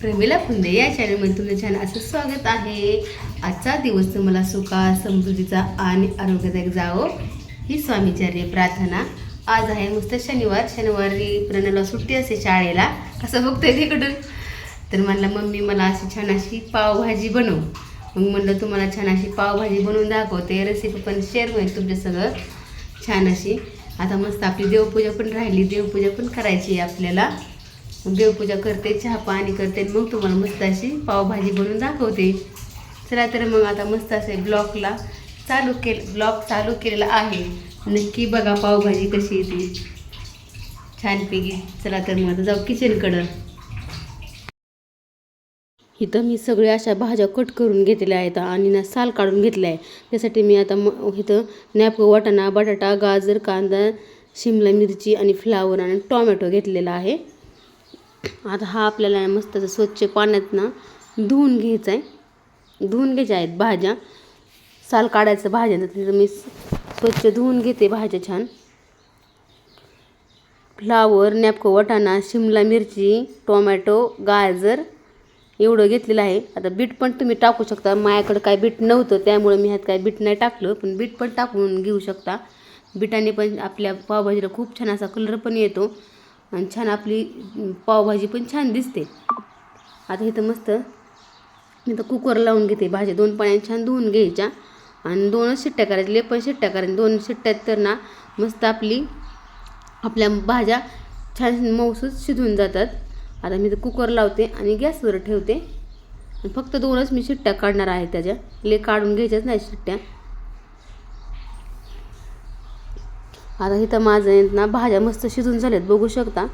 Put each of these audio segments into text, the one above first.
प्रेमीला फुंदे या चॅनलमध्ये तुमचं छान असं स्वागत आहे. आजचा दिवस तुम्हाला सुखा समृद्धीचा आणि आरोग्यदायक जावो ही स्वामीचार्य प्रार्थना. आज आहे मस्त शनिवार. शनिवारी प्रणला सुट्टी असते शाळेला. असं बघतोय तिकडून. तर म्हणलं मम्मी मला अशी छान अशी पावभाजी बनव. मग म्हणलं तुम्हाला छान अशी पावभाजी बनवून दाखवते. रेसिपी पण शेअर होईल तुमच्या सगळं. छान अशी. आता मस्त आपली देवपूजा पण राहिली. देवपूजा पण करायची आहे आपल्याला. देवपूजा करते चहा पाणी करते मग तुम्हाला मस्त अशी पावभाजी बनवून दाखवते. चला तर मग आता मस्त असे ब्लॉकला चालू केलं ब्लॉक चालू केलेला आहे. नक्की बघा पावभाजी कशी येते छानपैकी. चला तर मग आता जाऊ किचनकडं इथं मी सगळ्या अशा भाज्या कट करून घेतलेल्या आहेत आणि ना साल काढून घेतल्या. आहे त्यासाठी मी आता म इथं नॅपको वाटाणा बटाटा गाजर कांदा शिमला मिरची आणि फ्लावर आणि टॉमॅटो घेतलेला आहे. आता हा आपल्याला मस्त स्वच्छ पाण्यात ना धुवून घ्यायचा आहे. धुवून घ्यायच्या आहेत भाज्या. साल काढायचं भाज्या तर मी स्वच्छ धुवून घेते भाज्या छान. फ्लावर नॅपको वटाणा शिमला मिरची टोमॅटो गाजर एवढं घेतलेलं आहे. आता बीट पण तुम्ही टाकू शकता. माझ्याकडं काय बीट नव्हतं त्यामुळे मी ह्यात काय बीट नाही टाकलं पण बीट पण टाकून घेऊ शकता. बीटाने पण आपल्या पावभाजीला खूप छान असा कलर पण येतो. आणि छान आपली पावभाजी पण छान दिसते. आता इथं मस्त मी तर कुकर लावून घेते. भाज्या दोन पाण्याने छान धुवून घ्यायच्या. आणि दोनच शिट्ट्या करायच्या. पण शिट्ट्या करायच्या. दोन शिट्ट्यात तर ना मस्त आपली आपल्या भाज्या छान मऊसच शिजून जातात. आता मी तर कुकर लावते आणि गॅसवर ठेवते. फक्त दोनच मी शिट्ट्या काढणार आहे त्याच्या. ले काढून घ्यायच्याच नाही शिट्ट्या. आता इथं माझं आहेत ना भाज्या मस्त शिजून झाल्यात बघू शकता.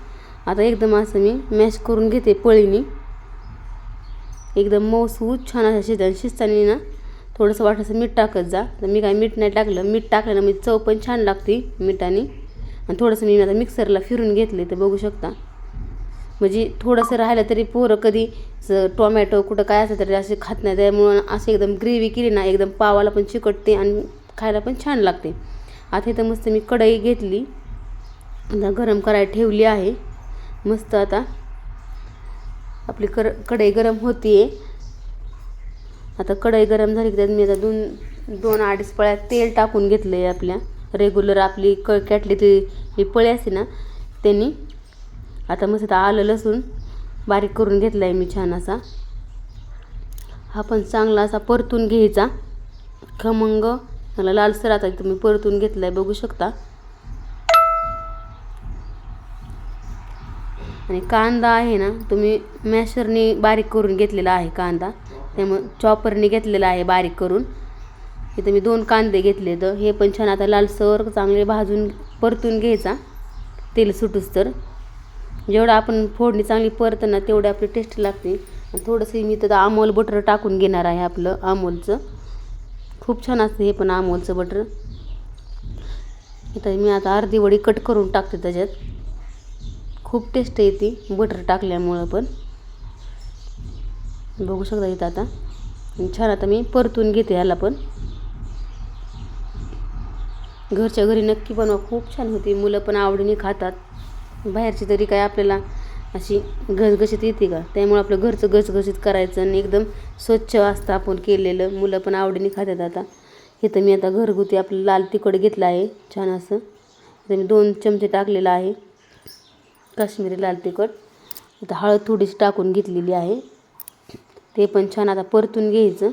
आता एकदम असं मी मॅश करून घेते पळीनी. एकदम मऊसू छान असं शिज शिजताना ना थोडंसं वाटायचं मीठ टाकत जा. तर मी काय मीठ नाही टाकलं मीठ टाकल्यानं म्हणजे चव पण छान लागते मिठाने. आणि थोडंसं मी आता मिक्सरला फिरून घेतले तर बघू शकता. म्हणजे थोडंसं राहिलं तरी पोरं कधी टोमॅटो कुठं काय असं तरी असे खात नाही त्यामुळं असं एकदम ग्रेव्ही केली ना एकदम पावाला पण चिकटते आणि खायला पण छान लागते. आता इथं मस्त मी कढई घेतली. आता गरम करायला ठेवली आहे. मस्त आता आपली कर कढई गरम होती आता कढई गरम झाली की त्यात मी आता दोन दोन अडीच पळ्या तेल टाकून घेतलं आहे आपल्या. रेग्युलर आपली क कॅटली ती ही पळी असते ना त्यांनी. आता मस्त आता आलं लसूण बारीक करून घेतला आहे मी छान असा. हा पण चांगला असा परतून घ्यायचा. खमंग मला लालसर आता तुम्ही परतून घेतला आहे बघू शकता. आणि कांदा आहे ना तुम्ही मॅशरने बारीक करून घेतलेला आहे कांदा. त्यामुळे चॉपरने घेतलेला आहे बारीक करून. इथं मी दोन कांदे घेतले तर हे पण छान आता लालसर चांगले भाजून परतून घ्यायचा. तेल सुटूस तर. जेवढं आपण फोडणी चांगली परतना तेवढं आपली टेस्ट लागते. आणि थोडंसं मी तर अमोल बटर टाकून घेणार आहे आपलं अमोलचं. खूप छान असतं हे पण अमोलचं बटर इथं मी आता अर्धी वडी कट करून टाकते त्याच्यात. खूप टेस्ट येते बटर टाकल्यामुळं पण. बघू शकता इथं आता. छान आता मी परतून घेते ह्याला पण. घरच्या घरी नक्की बनवा खूप छान होती. मुलं पण आवडीने खातात. बाहेरची तरी काय आपल्याला अशी घसघशीत येते का? त्यामुळे आपलं घरचं घसघशीत करायचं आणि एकदम स्वच्छ असतं आपण केलेलं. मुलं पण आवडीने खातात आता. इथं मी आता घरगुती आपलं लाल तिखट घेतलं आहे छान असं. तर मी दोन चमचे टाकलेलं आहे काश्मीरी लाल तिखट. आता हळद थोडीशी टाकून घेतलेली आहे. ते पण छान आता परतून घ्यायचं.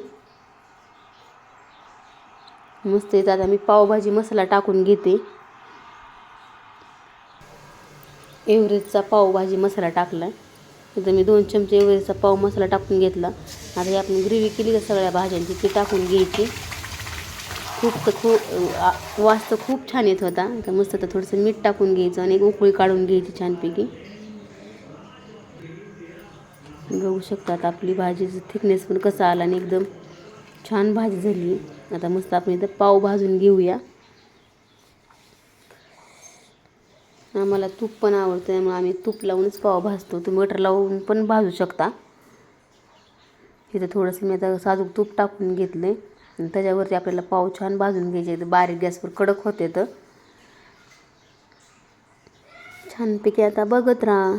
मस्त येतं. आता मी पावभाजी मसाला टाकून घेते. एव्हरेजचा पावभाजी मसाला टाकला. इथं मी दोन चमचे एव्हरेजचा पाव मसाला टाकून घेतला. आता हे आपण ग्रेव्ही केली का सगळ्या भाज्यांची ती टाकून घ्यायची. खूप तर खूप वास तर खूप छान येत होता. तर मस्त आता थोडंसं मीठ टाकून घ्यायचं आणि एक उकळी काढून घ्यायची छानपैकी. बघू शकतात आपली भाजीचं थिकनेस पण कसा आला आणि एकदम छान भाजी झाली. आता मस्त आपण इथं पाव भाजून घेऊया. आम्हाला तूप पण आवडतं त्यामुळे आम्ही तूप लावूनच पाव भाजतो. तुम्ही मटर लावून पण भाजू शकता. इथं थोडंसं मी आता साजूक तूप टाकून घेतलं आहे आणि त्याच्यावरती आपल्याला पाव छान भाजून घ्यायचे. तर बारीक गॅसवर कडक होते तर छानपैकी आता बघत राहा.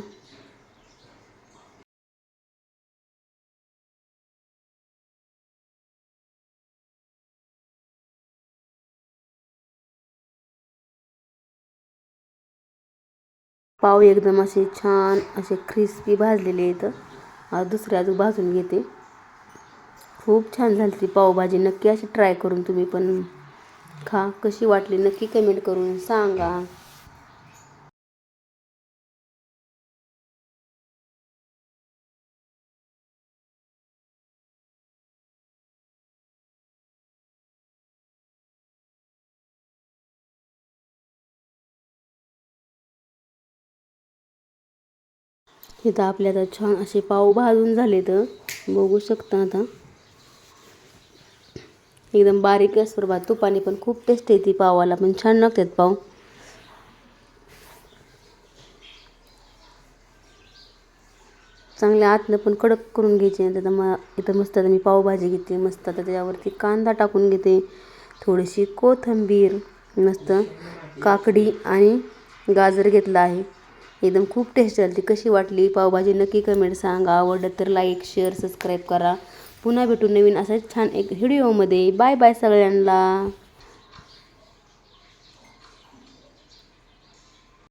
पाव एकदम असे छान असे क्रिस्पी भाजलेले आहेत. आता दुसरे अजून भाजून घेते. खूप छान झाली ती पावभाजी. नक्की अशी ट्राय करून तुम्ही पण खा. कशी वाटली नक्की कमेंट करून सांगा. इथं आपल्या आता छान असे पाव भाजून झाले तर बघू शकता आता. एकदम बारीक असवर बा तुपाने पण खूप टेस्ट येते पावाला पण छान लागतात पाव. चांगल्या आतनं पण कडक करून घ्यायचे आता मग इथं मस्त आता मी पावभाजी घेते मस्त आता त्याच्यावरती कांदा टाकून घेते थोडीशी कोथिंबीर मस्त काकडी आणि गाजर घेतलं आहे. एकदम खूप टेस्ट झाली कशी वाटली? पावभाजी नक्की कमेंट सांगा. आवडलं तर लाईक शेअर सबस्क्राईब करा. पुन्हा भेटू नवीन असाच छान एक व्हिडिओमध्ये बाय बाय सगळ्यांना.